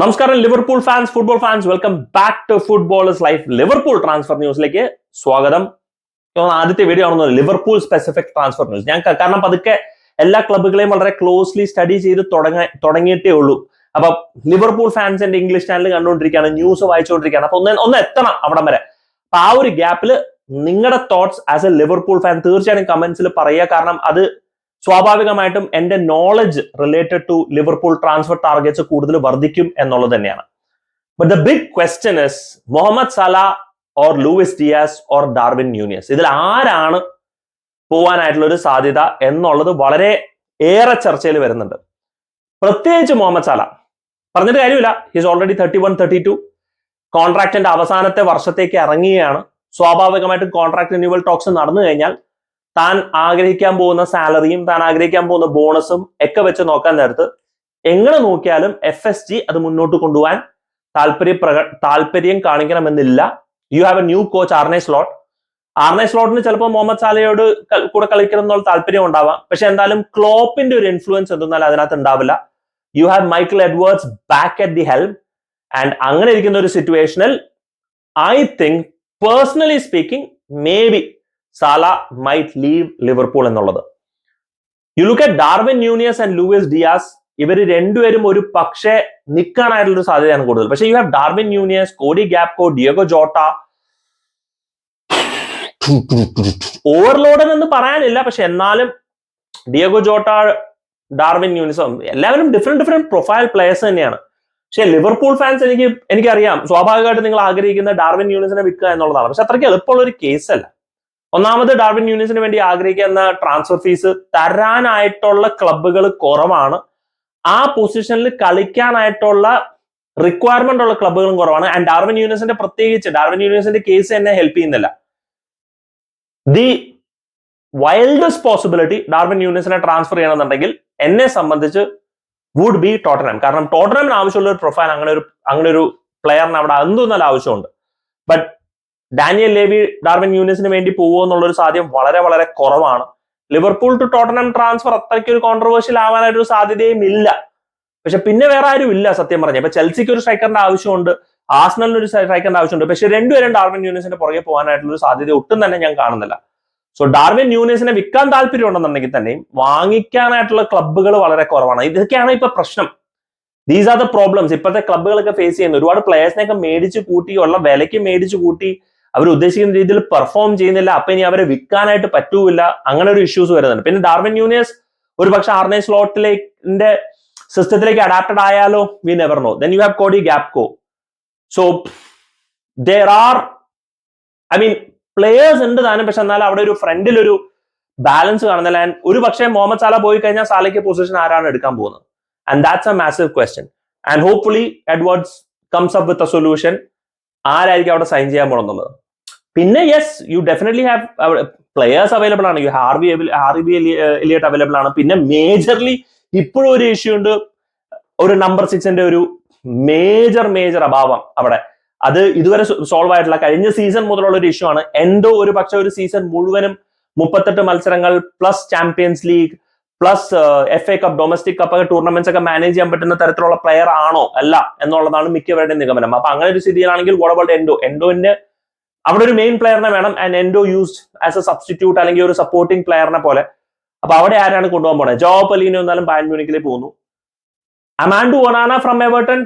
നമസ്കാരം Liverpool fans football fans welcome back to footballer's life Liverpool transfer ന്യൂസിലേക്ക് സ്വാഗതം. ആദ്യത്തെ വീഡിയോ ആണെന്ന് ലിവർപൂൾ സ്പെസിഫിക് ട്രാൻസ്ഫർ ന്യൂസ് ഞാൻ കാരണം പതുക്കെ എല്ലാ ക്ലബുകളെയും വളരെ ക്ലോസ്ലി സ്റ്റഡി ചെയ്ത് തുടങ്ങ തുടങ്ങിയിട്ടേ ഉള്ളൂ. അപ്പൊ ലിവർപൂൾ ഫാൻസ് എന്റെ ഇംഗ്ലീഷ് ചാനൽ കണ്ടുകൊണ്ടിരിക്കുകയാണ് ന്യൂസ് വായിച്ചുകൊണ്ടിരിക്കുകയാണ്. അപ്പൊ ഒന്ന് ഒന്ന് എത്തണം അവിടം വരെ. അപ്പൊ ആ ഒരു ഗ്യാപ്പിൽ നിങ്ങളുടെ thoughts as a Liverpool fan തീർച്ചയായും കമന്റ്സിൽ പറയുക. കാരണം അത് സ്വാഭാവികമായിട്ടും എന്റെ knowledge related to Liverpool transfer targets കൂടുതൽ വർദ്ധിക്കും എന്നുള്ളത് തന്നെയാണ്. But the big question is Mohamed Salah or Luis Diaz or Darwin Nunez ഇതിൽ ആരാണ് പോവാനായിട്ടുള്ള ഒരു സാധ്യത എന്നുള്ളത് വളരെ ഏറെ ചർച്ചയിൽ വരുന്നുണ്ട്. പ്രത്യേകിച്ച് മുഹമ്മദ് സല പറഞ്ഞിട്ട് കാര്യമില്ല. His already thirty one thirty two കോൺട്രാക്ടിന്റെ അവസാനത്തെ വർഷത്തേക്ക് ഇറങ്ങുകയാണ്. സ്വാഭാവികമായിട്ടും കോൺട്രാക്ട് റിന്യൂവൽ ടോക്സ് നടന്നു കഴിഞ്ഞാൽ താൻ ആഗ്രഹിക്കാൻ പോകുന്ന സാലറിയും താൻ ആഗ്രഹിക്കാൻ പോകുന്ന ബോണസും ഒക്കെ വെച്ച് നോക്കാൻ നേരത്ത് എങ്ങനെ നോക്കിയാലും എഫ് എസ് ജി അത് മുന്നോട്ട് കൊണ്ടുപോകാൻ താല്പര്യ പ്രക താല്പര്യം കാണിക്കണമെന്നില്ല. You have a new coach Arne Slot Arne സ്ലോട്ടിന് ചിലപ്പോൾ മുഹമ്മദ് സാലയോട് കൂടെ കളിക്കണം എന്നുള്ള താല്പര്യം ഉണ്ടാവാം. പക്ഷെ എന്തായാലും ക്ലോപ്പിന്റെ ഒരു ഇൻഫ്ലുവൻസ് എന്തെന്നാൽ അതിനകത്ത് ഉണ്ടാവില്ല. You have Michael Edwards back at the helm and അങ്ങനെ ഇരിക്കുന്ന ഒരു സിറ്റുവേഷനിൽ I think personally speaking maybe Salah might leave Liverpool എന്നുള്ളത്. You look at Darwin Nunez and Luis Diaz ഇവർ രണ്ടുപേരും ഒരു പക്ഷേ നിൽക്കാനായിട്ടുള്ള ഒരു സാധ്യതയാണ് കൂടുതൽ. പക്ഷേ you have Darwin Nunez Cody Gakpo Diogo Jota ഓവർലോഡൻ എന്ന് പറയാനില്ല. പക്ഷെ എന്നാലും ഡിയോഗോ ജോട്ട ഡാർവിൻ ന്യൂനിസും എല്ലാവരും ഡിഫറെന്റ് ഡിഫറെന്റ് പ്രൊഫൈൽ പ്ലേയേഴ്സ് തന്നെയാണ്. പക്ഷെ ലിവർപൂൾ ഫാൻസ് എനിക്ക് എനിക്കറിയാം. സ്വാഭാവികമായിട്ട് നിങ്ങൾ ആഗ്രഹിക്കുന്ന ഡാർവിൻ ന്യൂനിസിനെ വിൽക്കുക എന്നുള്ളതാണ്. പക്ഷെ അത്രയ്ക്ക് എളുപ്പമുള്ള ഒരു കേസല്ല ഒന്നാമത് ഡാർവിൻ യൂണിയൻസിന് വേണ്ടി ആഗ്രഹിക്കുന്ന ട്രാൻസ്ഫർ ഫീസ് തരാനായിട്ടുള്ള ക്ലബുകൾ കുറവാണ്. ആ പൊസിഷനിൽ കളിക്കാനായിട്ടുള്ള റിക്വയർമെന്റ് ഉള്ള ക്ലബുകളും കുറവാണ്. ആൻഡ് ഡാർവിൻ യൂണിയൻസിന്റെ പ്രത്യേകിച്ച് ഡാർവിൻ യൂണിയൻസിന്റെ കേസ് എന്നെ ഹെൽപ്പ് ചെയ്യുന്നില്ല. ദി വൈൽഡസ്റ്റ് പോസിബിലിറ്റി ഡാർവിൻ യൂണിയൻസിനെ ട്രാൻസ്ഫർ ചെയ്യണമെന്നുണ്ടെങ്കിൽ എന്നെ സംബന്ധിച്ച് വുഡ് ബി ടോട്ടനാം കാരണം ടോട്ടനാമിന് ആവശ്യമുള്ള ഒരു പ്രൊഫൈൽ അങ്ങനെ ഒരു അങ്ങനെ ഒരു പ്ലെയറിന് അവിടെ എന്തൊന്നും ആവശ്യമുണ്ട്. ബട്ട് ഡാനിയൽ ലേവി ഡാർവിൻ യൂണിസിന് വേണ്ടി പോകുമോ എന്നുള്ള ഒരു സാധ്യത വളരെ വളരെ കുറവാണ്. ലിവർപൂൾ ടു ടോട്ടനം ട്രാൻസ്ഫർ അത്രയ്ക്ക് ഒരു കോൺട്രവേഴ്ഷ്യൽ ആവാനായിട്ടൊരു സാധ്യതയും ഇല്ല. പക്ഷെ പിന്നെ വേറെ ആരും ഇല്ല സത്യം പറഞ്ഞ. ഇപ്പൊ ചെൽസിക്ക് ഒരു സ്ട്രൈക്കറിന്റെ ആവശ്യമുണ്ട് ആസ്നലിന് ഒരു സ്ട്രൈക്കറിന്റെ ആവശ്യമുണ്ട്. പക്ഷെ രണ്ടുപേരും ഡാർവിൻ യൂണിസിന്റെ പുറകെ പോകാനായിട്ടുള്ള ഒരു സാധ്യത ഒട്ടും തന്നെ ഞാൻ കാണുന്നില്ല. സോ ഡാർവിൻ യൂണിസിനെ വിൽക്കാൻ താല്പര്യം ഉണ്ടെന്നുണ്ടെങ്കിൽ തന്നെയും വാങ്ങിക്കാനായിട്ടുള്ള ക്ലബ്ബുകൾ വളരെ കുറവാണ്. ഇതൊക്കെയാണ് ഇപ്പൊ പ്രശ്നം. ദീസ് ആർ ദ പ്രോബ്ലംസ് ഇപ്പോഴത്തെ ക്ലബ്ബുകളൊക്കെ ഫേസ് ചെയ്യുന്നത് ഒരുപാട് പ്ലേയേഴ്സിനെയൊക്കെ മേടിച്ച് കൂട്ടി ഉള്ള വിലയ്ക്ക് മേടിച്ച് കൂട്ടി അവർ ഉദ്ദേശിക്കുന്ന രീതിയിൽ പെർഫോം ചെയ്യുന്നില്ല. അപ്പൊ ഇനി അവരെ വിൽക്കാനായിട്ട് പറ്റൂല അങ്ങനെ ഒരു ഇഷ്യൂസ് വരുന്നുണ്ട്. പിന്നെ ഡാർവിൻ യൂണിയസ് ഒരു പക്ഷെ ആർനെ സ്ലോട്ടിലേക്കിന്റെ സിസ്റ്റത്തിലേക്ക് അഡാപ്റ്റഡ് ആയാലോ? We never know then you have Cody Gakpo so there are I mean players ഉണ്ട് താനും. പക്ഷെ എന്നാൽ അവിടെ ഒരു ഫ്രണ്ടിൽ ഒരു ബാലൻസ് കാണുന്നില്ല. ആൻഡ് ഒരു പക്ഷേ മുഹമ്മദ് സാല പോയി കഴിഞ്ഞാൽ സാലയ്ക്ക് പൊസിഷൻ ആരാണ് എടുക്കാൻ പോകുന്നത്? And that's a massive question and hopefully Edwards comes up with a solution ആരായിരിക്കും അവിടെ സൈൻ ചെയ്യാൻ പോണെന്നുള്ളത് പിന്നെ yes you definitely have players available ആണ്. You Harvey Harvey Elliott available ആണ്. പിന്നെ മേജർലി ഇപ്പോഴും ഒരു ഇഷ്യൂ ഉണ്ട്. ഒരു നമ്പർ സിക്സിന്റെ ഒരു മേജർ മേജർ അഭാവം അവിടെ. അത് ഇതുവരെ സോൾവ് ആയിട്ടുള്ള കഴിഞ്ഞ സീസൺ മുതലുള്ള ഒരു ഇഷ്യൂ ആണ്. എന്തോ ഒരു പക്ഷെ ഒരു സീസൺ മുഴുവനും മുപ്പത്തെട്ട് മത്സരങ്ങൾ plus Champions League plus F A cup domestic cup tournaments ഒക്കെ മാനേജ് ചെയ്യാൻ പറ്റുന്ന തരത്തിലുള്ള പ്ലെയർ ആണോ? അല്ല എന്നുള്ളതാണ് മിക്കവരുടെയും നിഗമനം. അപ്പൊ അങ്ങനെ ഒരു സ്ഥിതിയിലാണെങ്കിൽ വോട്ട് അബൌട്ട് എൻഡോ എൻഡോന്റെ അവിടെ ഒരു മെയിൻ പ്ലെയറിനെ വേണം and Endo used as a substitute അല്ലെങ്കിൽ ഒരു സപ്പോർട്ടിംഗ് പ്ലെയറിനെ പോലെ. അപ്പൊ അവിടെ ആരാണ് കൊണ്ടുപോകാൻ പോണത് ജോബ് അലീനോ എന്നാലും ബാൻ മ്യൂണിക്കിൽ പോകുന്നു. Amadou Onana from Everton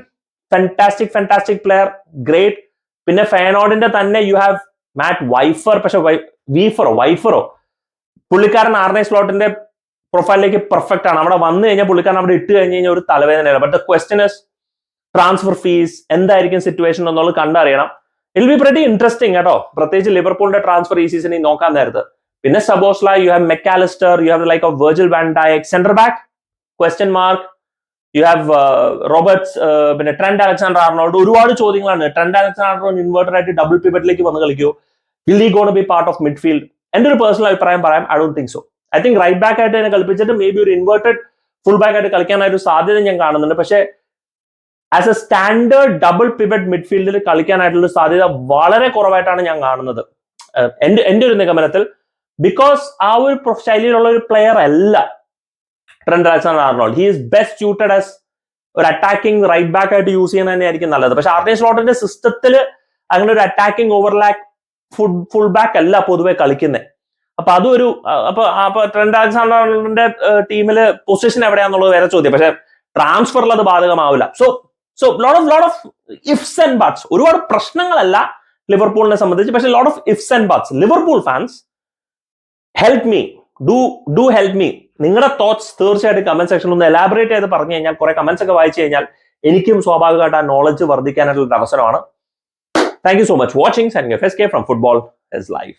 fantastic fantastic player great പിന്നെ ഫാനോഡിന്റെ തന്നെ യു ഹാവ് മാറ്റ് വൈഫർ പക്ഷെ വീഫറോ വൈഫറോ പുള്ളിക്കാരൻ ആർനെ സ്ലോട്ടിന്റെ പ്രൊഫൈലിലേക്ക് പെർഫെക്റ്റ് ആണ്. അവിടെ വന്നു കഴിഞ്ഞാൽ പുള്ളിക്കാരൻ അവിടെ ഇട്ട് കഴിഞ്ഞ് കഴിഞ്ഞാൽ ഒരു തലവേദനയാണ്. But the question is transfer fees എന്തായിരിക്കും സിറ്റുവേഷൻ എന്നുള്ളത് കണ്ടറിയണം. ഇൽ ബി പ്രതി ഇൻട്രസ്റ്റിംഗ് കേട്ടോ. പ്രത്യേകിച്ച് ലിവർപൂളിന്റെ ട്രാൻസ്ഫർ ഈ സീസണിൽ നോക്കാൻ നേരത്ത്. പിന്നെ Szoboszlai you have Mac Allister you have like of Virgil van Dijk centre back question mark you have Roberts പിന്നെ ട്രെൻഡ് അലക്സാണ്ടർ ആർണോൾഡ് ഒരുപാട് ചോദ്യങ്ങളാണ്. ട്രെൻഡ് അലക്സാണ്ടർ ഇൻവേർട്ടർ ആയിട്ട് ഡബിൾ പിവറ്റിലേക്ക് വന്ന് കളിക്കൂ. Will he gonna be part of midfield എന്റെ ഒരു personal അഭിപ്രായം പറയാം. I don't think so I think right back ആയിട്ട് തന്നെ കളിപ്പിച്ചിട്ട് മേ ബി ഒരു ഇൻവേർട്ടഡ് ഫുൾ ബാക്ക് ആയിട്ട് കളിക്കാനായിട്ട് സാധ്യത ഞാൻ കാണുന്നുണ്ട്. പക്ഷേ as a standard double pivot മിഡ്ഫീൽഡിൽ കളിക്കാനായിട്ടുള്ള സാധ്യത വളരെ കുറവായിട്ടാണ് ഞാൻ കാണുന്നത്. എന്റെ എന്റെ ഒരു നിഗമനത്തിൽ ബിക്കോസ് ആ ഒരു ശൈലിയിലുള്ള ഒരു പ്ലെയർ അല്ല Trent Alexander Arnold. He is best suited as ഒരു അറ്റാക്കിംഗ് റൈറ്റ് ബാക്ക് ആയിട്ട് യൂസ് ചെയ്യുന്നത് തന്നെയായിരിക്കും നല്ലത്. പക്ഷെ ആർണേ സ്ലോട്ടിന്റെ സിസ്റ്റത്തിൽ അങ്ങനെ ഒരു attacking overlap full full back അല്ല പൊതുവെ കളിക്കുന്നത് അപ്പൊ അതൊരു അപ്പൊ അപ്പൊ ട്രെൻഡ് അലക്സാണ്ടറിന്റെ ടീമിൽ പൊസിഷൻ എവിടെയാന്നുള്ളത് വേറെ ചോദ്യം. പക്ഷെ ട്രാൻസ്ഫറിൽ അത് ബാധകമാവില്ല. So so lot of lot of ifs and buts ഒരുപാട് പ്രശ്നങ്ങളല്ല ലിവർപൂളിനെ സംബന്ധിച്ച്. പക്ഷെ lot of ifs and buts Liverpool fans help me do do help me നിങ്ങളുടെ തോട്ട്സ് തീർച്ചയായിട്ടും കമന്റ് സെക്ഷനിൽ ഒന്ന് എലാബറേറ്റ് ചെയ്ത് പറഞ്ഞു കഴിഞ്ഞാൽ കുറെ കമന്റ്സ് ഒക്കെ വായിച്ചു കഴിഞ്ഞാൽ എനിക്കും സ്വാഭാവികമായിട്ട് ആ നോളജ് വർദ്ധിക്കാനായിട്ടുള്ള അവസരമാണ്. Thank you so much watching and F S K from football is life